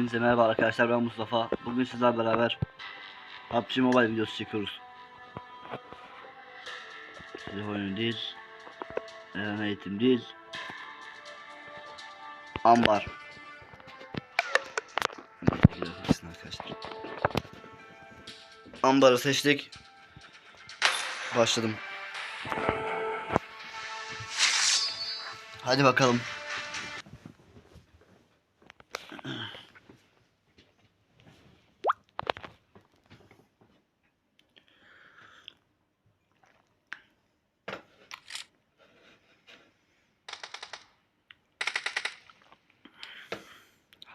Hepinize merhaba arkadaşlar ben Mustafa. Bugün sizlerle beraber PUBG Mobile videosu çekiyoruz. Silah oyunu değil. Eren eğitim değil. Ambar. Ambarı seçtik. Başladım. Hadi bakalım.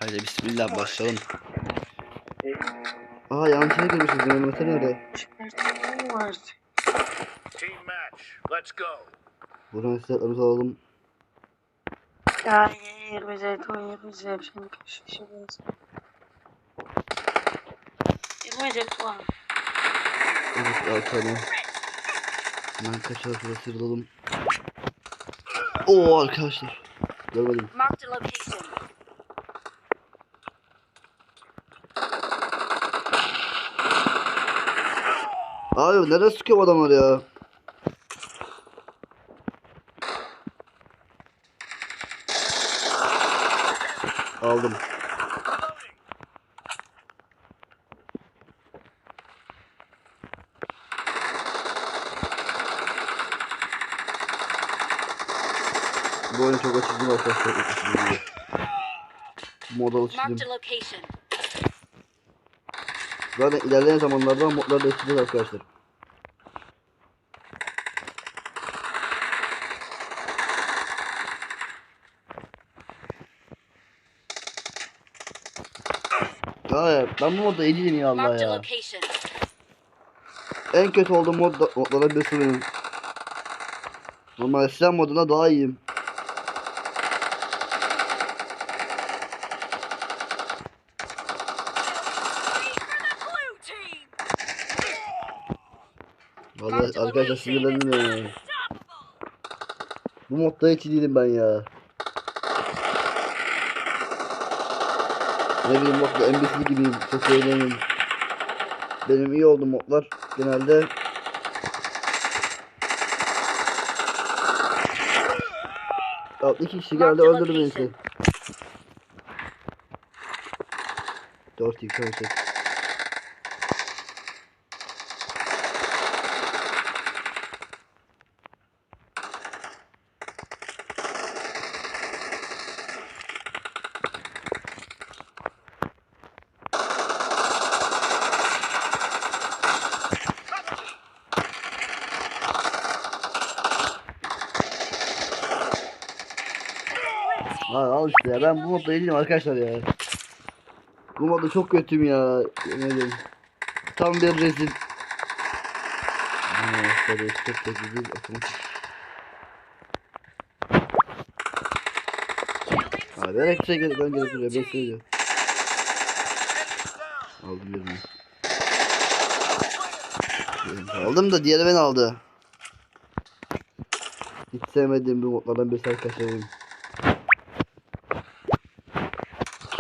Haydi bismillah başlayalım. Aa yanlış yere girmişiz. Mehmet'e nerede? Çıkartamam artık. Team match. Let's go. Buradan silahlarımızı alalım. Ya yer bize to yer bize hepsini kaşışırız. Girmeyecek var. Evet arkana. Hemen kaçar şurası sıyrılalım. Oo arkadaşlar. Görmedim. Marked a location. Abi nereye sıkıyor adamlar ya? Aldım. Bu oyun çok değil arkadaşlar. Moda alıştım. Zaten ilerleyen zamanlarda modlar değiştireceğiz arkadaşlar. Hayır, ben bu modda iyi değilim ya Allah ya. En kötü olduğum mod da, modlardan birisi benim. Normal silah modunda daha iyiyim. Arkadaşlar sinirlendim ya. Bu modda hiç değilim ben ya. Ne bileyim modda NBC gibiyim. Çok eğleniyorum. Benim iyi olduğum modlar genelde Alt iki kişi geldi öldürdü beni işte. 4 2 18 Lan al işte ya ben bu modda değilim arkadaşlar ya. Bu modda çok kötüyüm ya. Ne diyeyim. Tam bir rezil. Tabii çok kötü değil otomatik. Abi her bir şey ben gerekiyor ben söylüyorum. Aldım birini. Aldım da diğeri ben aldı. Hiç sevmediğim bir modlardan birisi arkadaşlarım.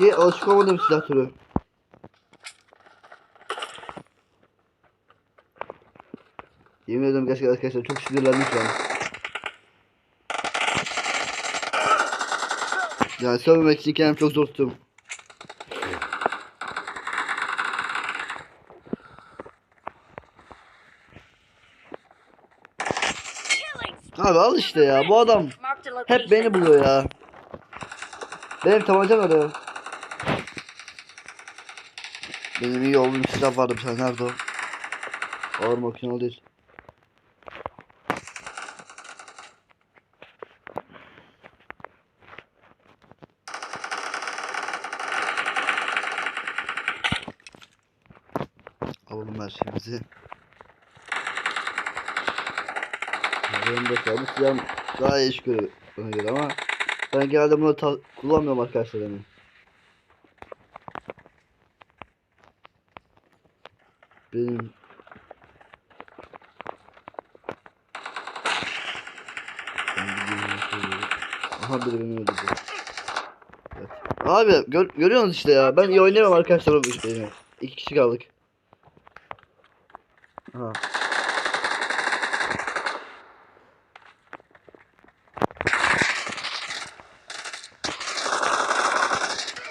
Ki alışık olmadığım silah türü. Yemin ederim gerçekten arkadaşlar çok sinirlendim şu an. Yani sövmemek için kendimi çok zor tuttum. Abi al işte ya bu adam hep beni buluyor ya. Benim tabancam nerede? Benim iyi olduğum silah vardı tane nerede o? Ağır makinalı değil. Alalım her şeyimizi. Benim de kaldı silahım daha iyi iş görüyor ama ben genelde bunu kullanmıyorum arkadaşlar. Benim Ben gidiyorum, şöyle. Aha biri beni öldürdü. Evet. Abi gör, görüyorsunuz işte ya. Ben iyi oynayamam arkadaşlar o beni. İki kişi kaldık. Ha.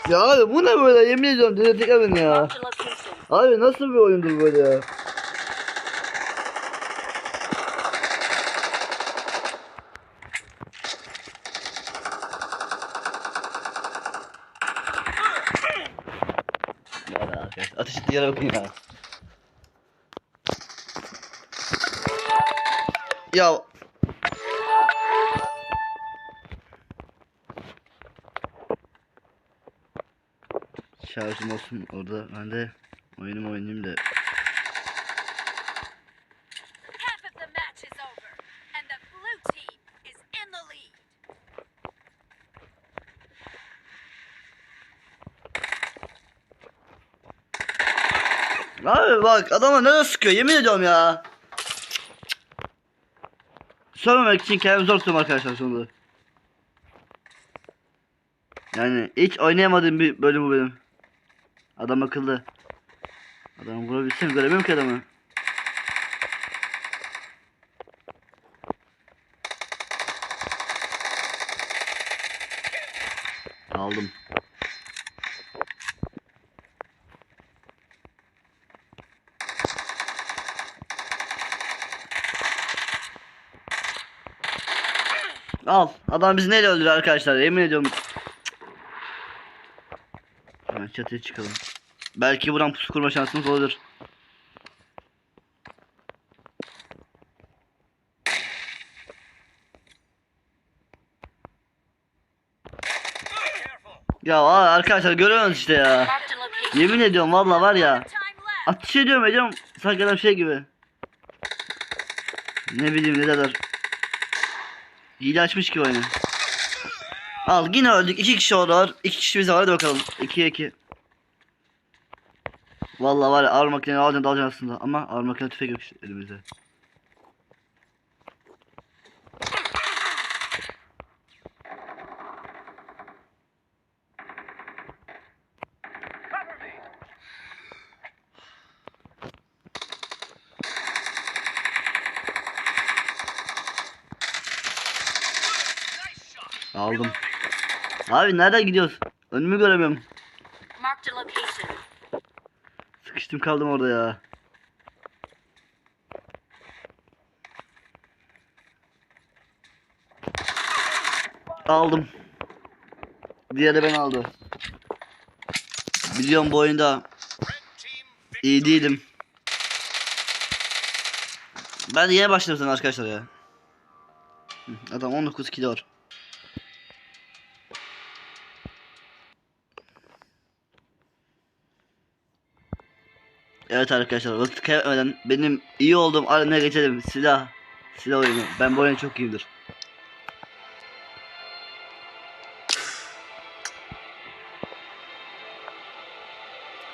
Ya abi bu ne böyle yemin ediyorum beni ya. Abi nasıl bir oyundur böyle? Ya bakın ya. Ya. Şarjım olsun orada. Ben de oyunumu oynayayım da bak adama ne sıkıyor yemin ediyorum ya. Söylemek için kendimi zor tutuyorum arkadaşlar sonunda. Yani hiç oynayamadığım bir bölüm bu benim. Adam akıllı. Adamı vurabilsem göremiyorum ki adamı. Aldım. Al. Adam bizi neyle öldürüyor arkadaşlar yemin ediyorum. Hemen çatıya çıkalım. Belki buradan pusu kurma şansımız olur. Ya arkadaşlar görüyorsunuz işte ya. Yemin ediyorum valla var ya. Atış ediyorum ediyorum. Sanki adam şey gibi. Ne bileyim ne derler. Hile açmış gibi oyunu. Al yine öldük. İki kişi orada İki kişi bize var. Hadi bakalım. İkiye iki. Valla var ya ağır makineni alacaksın dalacaksın aslında. Ama ağır makine tüfek yok elimizde. Aldım. Abi nereden gidiyoruz? Önümü göremiyorum. Sıkıştım kaldım orada ya. Aldım. Diğeri ben aldı. Biliyorum bu oyunda iyi değilim. Ben yeni başladım arkadaşlar ya. Adam 19 kilo var. Evet arkadaşlar vakit kaybetmeden benim iyi olduğum arenaya geçelim. Silah. Silah oyunu. Ben bu oyunu çok iyiyimdir.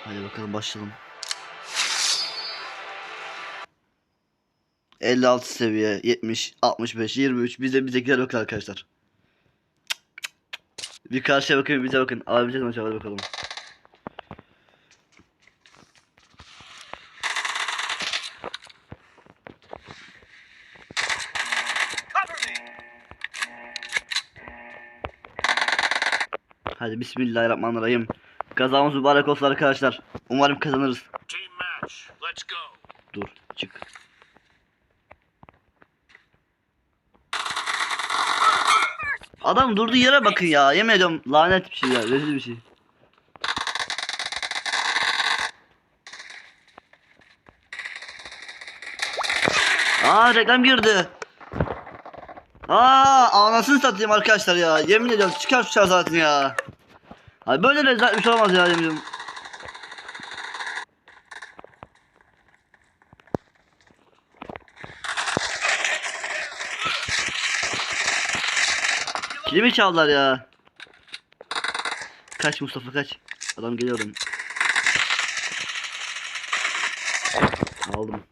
Hadi bakalım başlayalım. 56 seviye, 70, 65, 23. Bize bizdekiler bakın arkadaşlar. Bir karşıya bakın, bize bakın. Alabileceğiz maçı hadi bakalım. Hadi bismillahirrahmanirrahim. Kazamız mübarek olsun arkadaşlar. Umarım kazanırız. Dur, çık. Adam durduğu yere bakın ya. Yemin ediyorum lanet bir şey ya. Rezil bir şey. Aa reklam girdi. Aa anasını satayım arkadaşlar ya. Yemin ediyorum çıkar şu zaten ya. Abi böyle rezalet bir şey olmaz ya ediyorum. Kilimi çaldılar ya. Kaç Mustafa kaç. Adam geliyor. Aldım.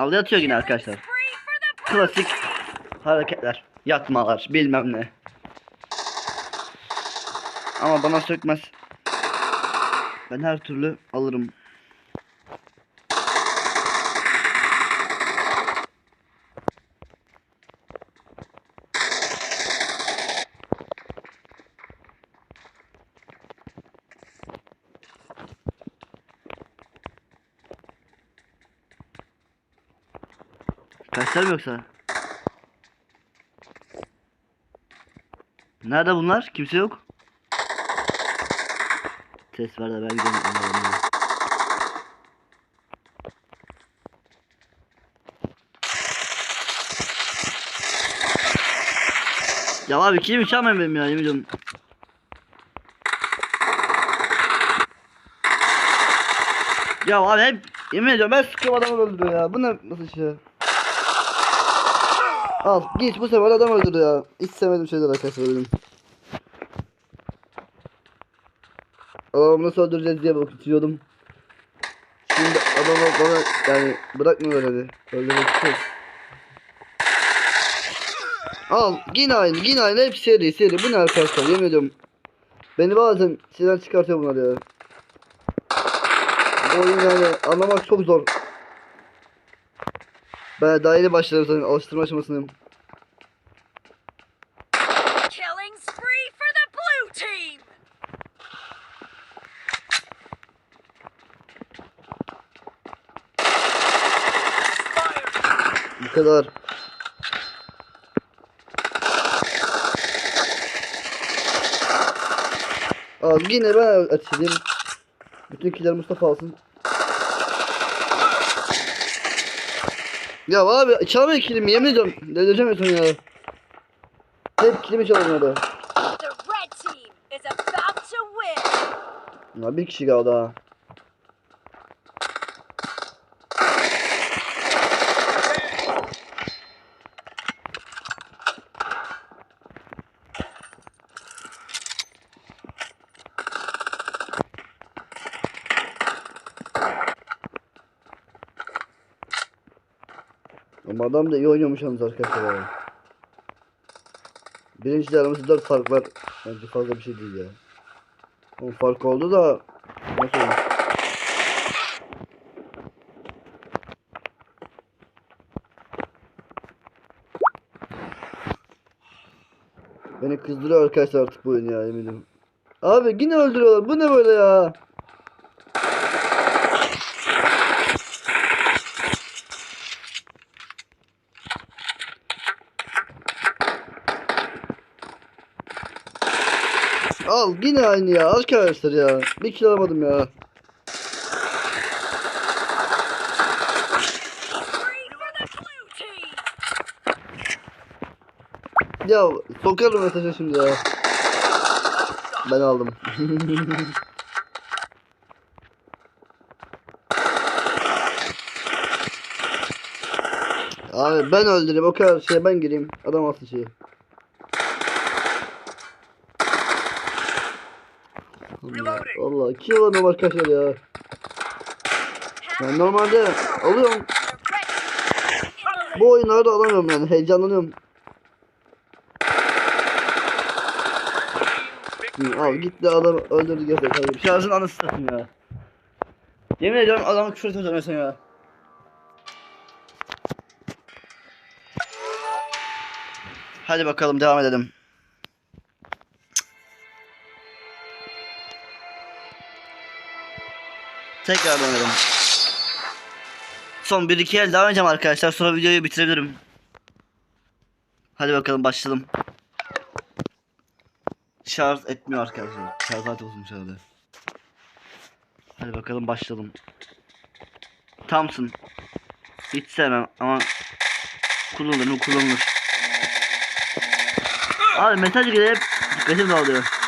Aldı yatıyor yine arkadaşlar. Klasik hareketler. Yatmalar bilmem ne. Ama bana sökmez. Ben her türlü alırım. Kaçlar mı yoksa? Nerede bunlar? Kimse yok. Ses ver de ben onlara. Ya abi kim çalmayın benim ya yemin ediyorum. Ya abi hep yemin ediyorum ben sıkıyorum adamı öldürüyor ya. Bu ne nasıl şey? Al git bu sefer adam öldürdü ya. Hiç sevmedim şeyler arkadaşlar benim. Adamı nasıl öldüreceğiz diye bakıyordum. Şimdi adamı bana yani bırakmıyor öyle. Öldürmek çok. Al yine aynı yine aynı hep seri seri bu ne arkadaşlar yemin ediyorum. Beni bazen şeyden çıkartıyor bunlar ya. Bu oyun yani anlamak çok zor. Ben daha yeni başladım zaten alıştırma aşamasındayım. Bu kadar. Al yine ben açayım. Bütün kiler Mustafa alsın. Ya abi çalmayın kilimi yemin ediyorum. Delireceğim sonra ya. Hep kilimi win. Ya bir kişi kaldı ha. Ama adam da iyi oynuyormuş yalnız arkadaşlar ya. Birinciyle aramızda 4 fark var. Bence fazla bir şey değil ya. 10 fark oldu da nasıl olur? Beni kızdırıyor arkadaşlar artık bu oyun ya eminim. Abi yine öldürüyorlar. Bu ne böyle ya? Al yine aynı ya arkadaşlar ya. Bir kill alamadım ya. Ya sokarım mesajı şimdi ya. Ben aldım. Abi ben öldüreyim o kadar şey ben gireyim. Adam alsın şeyi. Allah, Allah kill alamıyorum arkadaşlar ya. Ben normalde alıyorum. Bu oyunlarda alamıyorum yani heyecanlanıyorum. Al gitti adam öldürdü gerçekten. Şarjın anası satayım ya. Yemin ediyorum adamı küfür ediyorsun ya. Hadi bakalım devam edelim. Tekrar dönelim. Son 1-2 el daha oynayacağım arkadaşlar. Sonra videoyu bitirebilirim. Hadi bakalım başlayalım. Şarj etmiyor arkadaşlar. Şarj zaten uzun herhalde. Hadi bakalım başlayalım. Thompson. Hiç sevmem ama kullanılır mı kullanılır. Abi mesaj gelip dikkatim dağılıyor.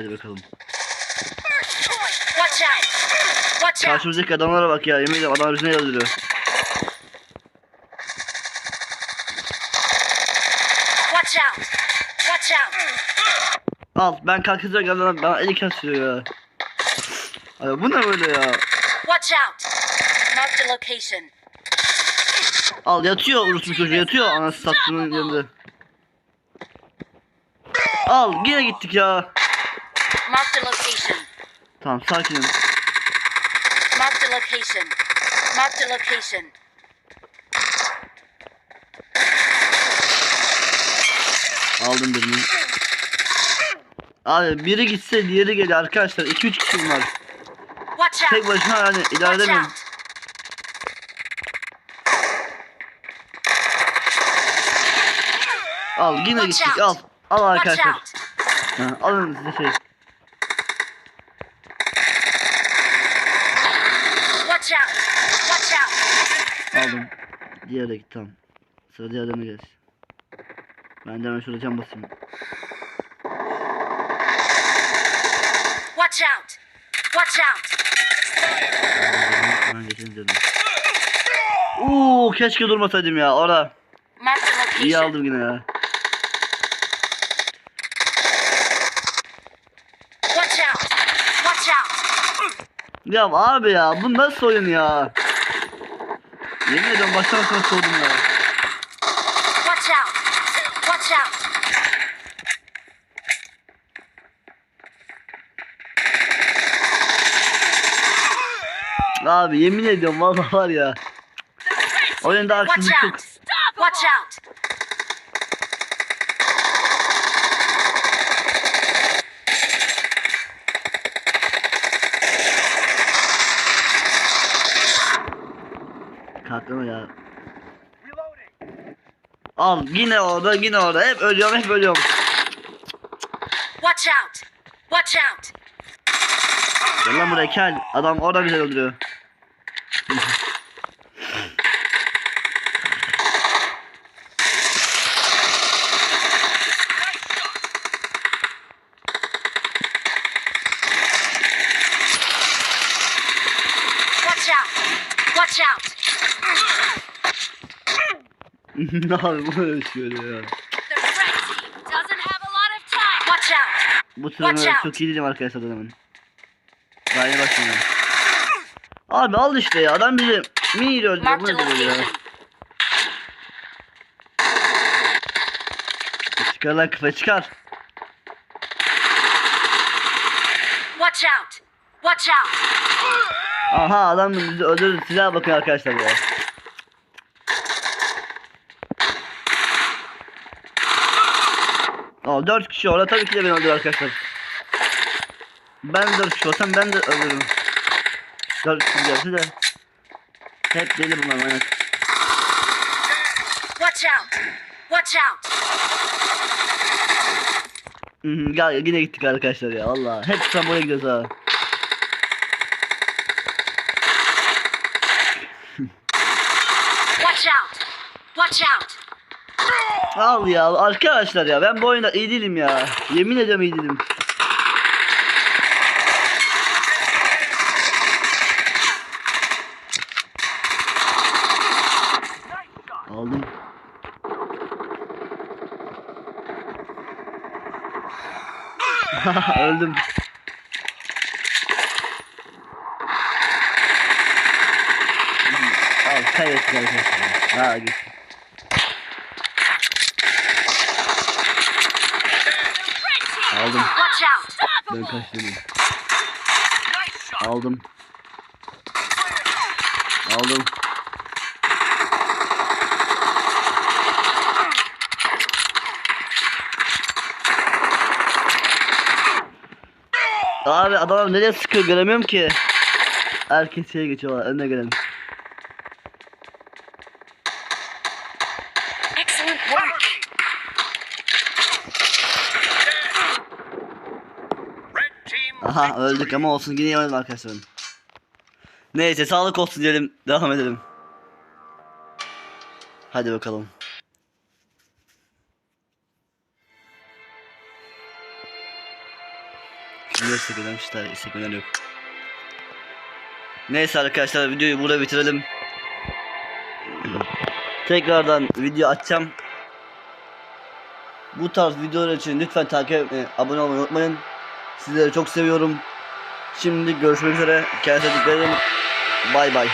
Hadi bakalım. Karşımızdaki adamlara bak ya. Yemin ederim adamlar bizi ne öldürüyor. Watch out! Watch out! Al ben kalkacak adam bana eli kesiyor ya. Ay bu ne böyle ya? Watch out! Mark the location. Al yatıyor unutmuş çocuğu yatıyor anası sattığının yanında. Al yine gittik ya. Mark the location. Tamam sakinim. Mark the location. Mark the location. Aldım birini. Abi biri gitse diğeri geliyor arkadaşlar. 2-3 kişi var. Tek başına yani idare edemiyorum. Al yine gittik al. Al arkadaşlar. Ha, alın size şey. Watch out! Watch out! Aldım. Diğeri de gitti tamam. Sıra diğerlerine gelsin. Ben de hemen şurada cam basayım. Watch out! Watch out! Hemen geçelim dedim. Uuu keşke durmasaydım ya orada. İyi aldım yine ya. Watch out! Watch out! Ya abi ya bu nasıl oyun ya? Yemin ediyorum baştan sona soğudum ya. Watch out! Watch out! Abi yemin ediyorum vallahi var ya. Oyunda haksızlık out! Watch out! Kalkma ya. Al yine orada yine orada hep ölüyorum hep ölüyorum. Watch out! Watch out! Gel lan buraya kel. Adam orada bizi öldürüyor. Watch out! Watch out! Abi bu böyle bir şey öyle ya. The red team doesn't have a lot of time. Watch out! Bu out. çok iyi değilim arkadaşlar adamın. Yeni başladım. Abi al işte ya adam bizi mini öldürüyor. Bu the ne böyle ya? Çıkar lan kafa çıkar. Watch out! Watch out! Aha adam bizi öldürdü. Silaha bakın arkadaşlar ya. Aa 4 kişi orada tabii ki de beni öldürüyor arkadaşlar. Ben 4 kişi olsam ben de ölürüm. 4 kişi gelse de. Hep deli bunlar aynen. Watch out! Watch out! Gel yine gittik arkadaşlar ya valla. Hep buraya gidiyoruz ha. Watch out! Watch out! Al ya arkadaşlar ya ben bu oyunda iyi değilim ya. Yemin ediyorum iyi değilim. Aldım. Öldüm. Al kaybettik arkadaşlar. Ha git. Aldım. Ben kaçtım. Aldım. Aldım. Abi adamlar nereye sıkıyor göremiyorum ki. Herkes şeye geçiyorlar önüne gelen. Aha öldük ama olsun gidelim arkadaşlar. Neyse sağlık olsun diyelim. Devam edelim. Hadi bakalım. Niye istekler işte istekler yok. Neyse arkadaşlar videoyu burada bitirelim. Tekrardan video açacağım. Bu tarz videolar için lütfen takip e, abone olmayı unutmayın. Sizleri çok seviyorum. Şimdi görüşmek üzere. Kendinize dikkat edin. Bay bay.